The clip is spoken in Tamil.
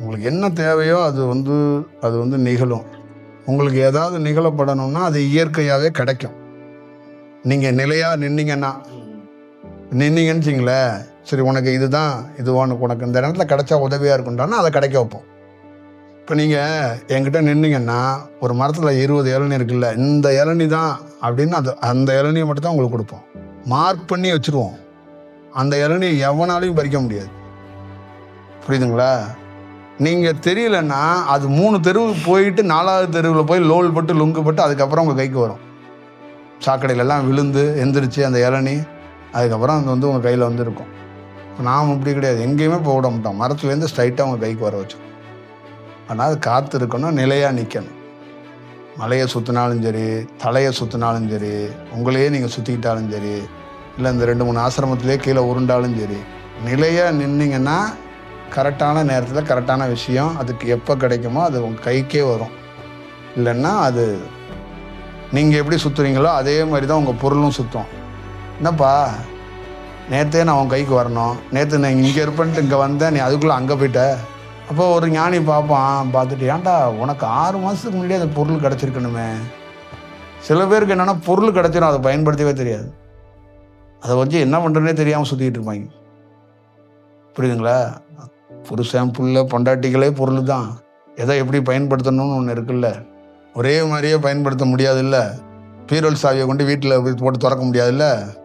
உங்களுக்கு என்ன தேவையோ அது வந்து அது வந்து நிகழும். உங்களுக்கு ஏதாவது நிகழப்படணும்னா அது இயற்கையாகவே கிடைக்கும். நீங்கள் நிலையாக நின்னீங்கன்னா. நின்னீங்கன்னு வச்சிங்களேன் சரி உனக்கு இதுதான் இதுவான உனக்கு இந்த இடத்துல கிடைச்சா உதவியாக இருக்குன்றானா அதை கிடைக்க வைப்போம். இப்போ நீங்கள் என்கிட்ட நின்னீங்கன்னா ஒரு மரத்தில் இருபது இளநி இருக்குல்ல இந்த இளநி தான் அப்படின்னு அது அந்த இளநியை மட்டும் தான் உங்களுக்கு கொடுப்போம். மார்க் பண்ணி வச்சுருவோம். அந்த இளநி எவனாலையும் பறிக்க முடியாது. புரியுதுங்களா? நீங்கள் தெரியலன்னா அது மூணு தெருவுக்கு போயிட்டு நாலாவது தெருவில் போய் லோல் பட்டு லுங்கு பட்டு அதுக்கப்புறம் உங்கள் கைக்கு வரும். சாக்கடையிலலாம் விழுந்து எந்திரிச்சு அந்த இளநி அதுக்கப்புறம் அது வந்து உங்கள் கையில் வந்து இருக்கும் நாம் இப்படி கிடையாது. எங்கேயுமே போக விட மாட்டோம். மரத்துலேருந்து ஸ்ட்ரைட்டாக உங்கள் கைக்கு வர வச்சோம் ஆனால் அது காற்று இருக்கணும் நிலையாக நிற்கணும் மலையை சுற்றினாலும் சரி தலையை சுற்றினாலும் சரி உங்களையே நீங்கள் சுற்றிக்கிட்டாலும் சரி இல்லை இந்த ரெண்டு மூணு ஆசிரமத்திலே கீழே உருண்டாலும் சரி நிலையாக நின்னீங்கன்னா கரெக்டான நேரத்தில் கரெக்டான விஷயம் அதுக்கு எப்போ கிடைக்குமோ அது உங்கள் கைக்கே வரும். இல்லைன்னா அது நீங்கள் எப்படி சுற்றுறீங்களோ அதே மாதிரி தான் உங்கள் பொருளும் சுற்றும் என்னப்பா நேற்றே நான் உன் கைக்கு வரணும் நேற்று நான் இங்கே இருப்பேன்ட்டு இங்கே வந்தேன் நீ அதுக்குள்ளே அங்கே போயிட்ட. அப்போ ஒரு ஞானி பார்ப்பான் பார்த்துட்டு ஏன்டா உனக்கு ஆறு மாதத்துக்கு முன்னாடியே அந்த பொருள் கிடச்சிருக்கணுமே. சில பேருக்கு என்னென்னா பொருள் கிடச்சிடும் அதை பயன்படுத்தவே தெரியாது. அதை வச்சு என்ன பண்ணுறதுனே தெரியாமல் சுற்றிக்கிட்டு இருப்பாங்க. புரியுதுங்களா? புருஷன் புள்ள பொண்டாட்டிகளே பொருள் தான் எதை எப்படி பயன்படுத்தணும்னு ஒன்று இருக்குல்ல. ஒரே மாதிரியே பயன்படுத்த முடியாதுல்ல. பீரோல் சாவியை கொண்டு வீட்டில் போட்டு திறக்க முடியாதுல்ல.